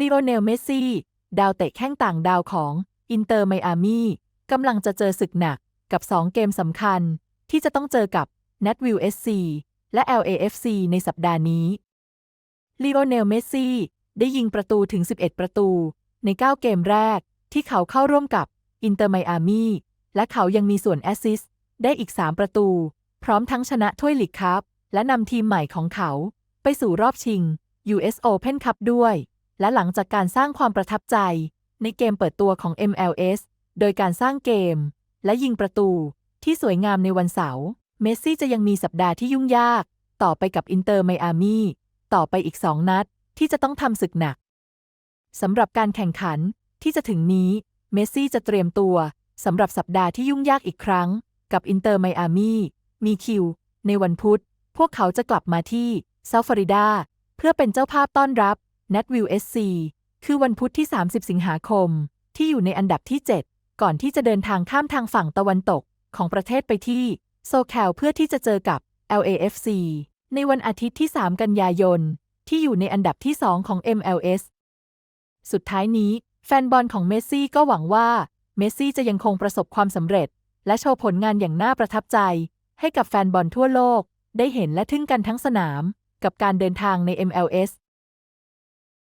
ลีโอเนล เมสซี่ ดาวเตะแข้งต่างดาวของอินเตอร์ไมอามีกำลังจะเจอศึกหนักกับ 2 เกมสำคัญ ที่จะต้องเจอกับ n a t w i l l SC และ LAFC ในสัปดาห์นี้ลีโอเนล เมสซี่ ได้ยิงประตูถึง 11 ประตู ใน 9 เกมแรก ที่เขาเข้าร่วมกับอินเตอร์ไมอามีและเขายังมีส่วนแอสซิสต์ได้อีก 3 ประตู พร้อมทั้งชนะถ้วยลีกคัพและนำทีมใหม่ของเขา ไปสู่รอบชิง US Open Cup ด้วย และหลังจากการสร้างความประทับใจในเกมเปิดตัวของ MLS โดยการสร้างเกม และยิงประตูที่สวยงามในวันเสาร์ เมสซี่จะยังมีสัปดาห์ที่ยุ่งยาก ต่อไปกับอินเตอร์ไมอามีต่อไปอีกสองนัดที่จะต้องทำศึกหนักสำหรับการแข่งขันที่จะถึงนี้ เมสซี่จะเตรียมตัวสำหรับสัปดาห์ที่ยุ่งยากอีกครั้ง กับอินเตอร์ไมอามีมีคิว ในวันพุธ พวกเขาจะกลับมาที่เซาท์ฟลอริดา เพื่อเป็นเจ้าภาพต้อนรับ n a t w i l l SC คือวันพุธที่ 30 สิงหาคม ที่อยู่ในอันดับที่ 7 ก่อนที่จะเดินทางข้ามทางฝั่งตะวันตกของประเทศไปที่โซแคลเพื่อที่จะเจอกับ LAFC ในวันอาทิตย์ที่ 3 กันยายน ที่อยู่ในอันดับที่ 2 ของ MLS สุดท้ายนี้ แฟนบอลของเมสซี่ก็หวังว่า เมสซี่จะยังคงประสบความสำเร็จ และโชว์ผลงานอย่างน่าประทับใจ ให้กับแฟนบอลทั่วโลก ได้เห็นและทึ่งกันทั้งสนาม กับการเดินทางใน MLS